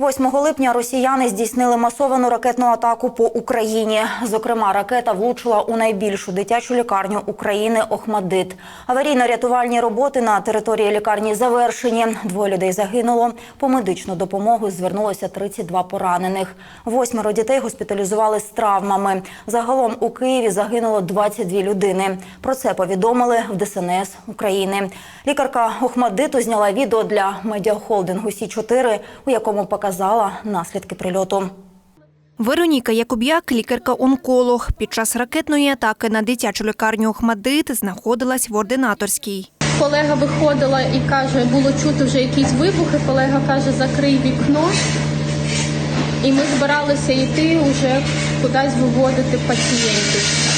8 липня росіяни здійснили масовану ракетну атаку по Україні. Зокрема, ракета влучила у найбільшу дитячу лікарню України Охмадит. Аварійно-рятувальні роботи на території лікарні завершені. Двоє людей загинуло. По медичну допомогу звернулося 32 поранених. Восьмеро дітей госпіталізували з травмами. Загалом у Києві загинуло 22 людини. Про це повідомили в ДСНС України. Лікарка Охмадиту зняла відео для медіахолдингу Сі 4 у якому показала наслідки прильоту. Вероніка Якуб'як, лікарка-онколог. Під час ракетної атаки на дитячу лікарню Охмадит знаходилась в ординаторській. Колега виходила і каже, було чути вже якісь вибухи. Колега каже, закрий вікно. І ми збиралися йти вже кудись виводити пацієнтів.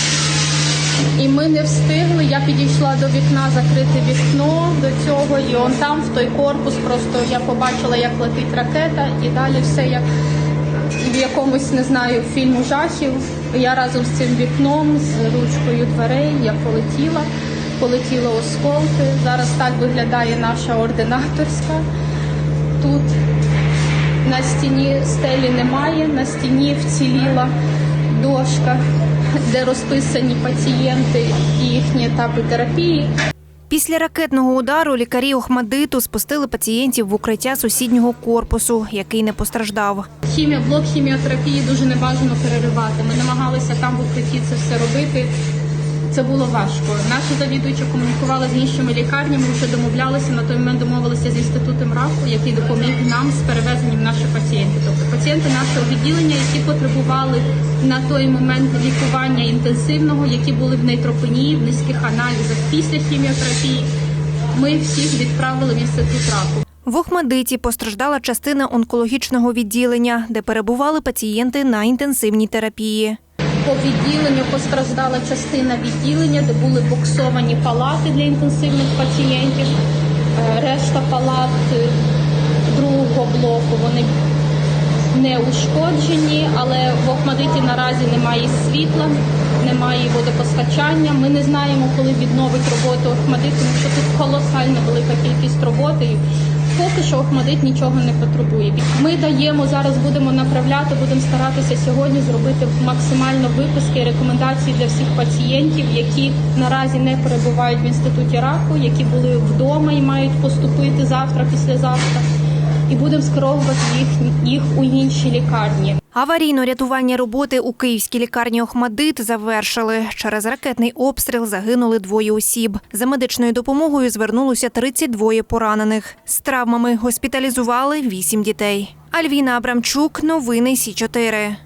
Ми не встигли. Я підійшла до вікна закрити вікно до цього, і он там, в той корпус, просто я побачила, як летить ракета, і далі все як в якомусь не знаю фільму жахів. Я разом з цим вікном, з ручкою дверей, я полетіла, полетіли осколки. Зараз так виглядає наша ординаторська. Тут на стіні стелі немає, на стіні вціліла дошка, де розписані пацієнти і їхні етапи терапії. Після ракетного удару лікарі Охмадиту спустили пацієнтів в укриття сусіднього корпусу, який не постраждав. Хімія, блок хіміотерапії дуже небажано переривати. Ми намагалися там в укритті це все робити. Це було важко. Наші завідуючі комунікували з іншими лікарнями, вже домовлялися. На той момент домовилися з інститутом раку, який допоміг нам з перевезенням наших пацієнтів. Тобто пацієнти нашого відділення, які потребували на той момент лікування інтенсивного, які були в нейтропенії, в низьких аналізах після хіміотерапії. Ми всіх відправили в інститут раку. В Охмадиті постраждала частина онкологічного відділення, де перебували пацієнти на інтенсивній терапії. По відділенню постраждала частина відділення, де були боксовані палати для інтенсивних пацієнтів. Е, Решта палат е, другого блоку вони не ушкоджені, але в Охмадиті наразі немає світла, немає водопостачання. Ми не знаємо, коли відновить роботу Охмадит, тому що тут колосально велика кількість роботи. Поки що Охмадит нічого не потребує. Ми даємо зараз, будемо направляти, будемо старатися сьогодні зробити максимально виписки рекомендації для всіх пацієнтів, які наразі не перебувають в інституті раку, які були вдома і мають поступити завтра, післязавтра. І будемо скеровувати їх, їх у інші лікарні. Аварійно-рятувальні роботи у київській лікарні Охмадит завершили. Через ракетний обстріл загинули двоє осіб. За медичною допомогою звернулося 32 поранених. З травмами госпіталізували 8 дітей. Альвіна Абрамчук, новини Сі 4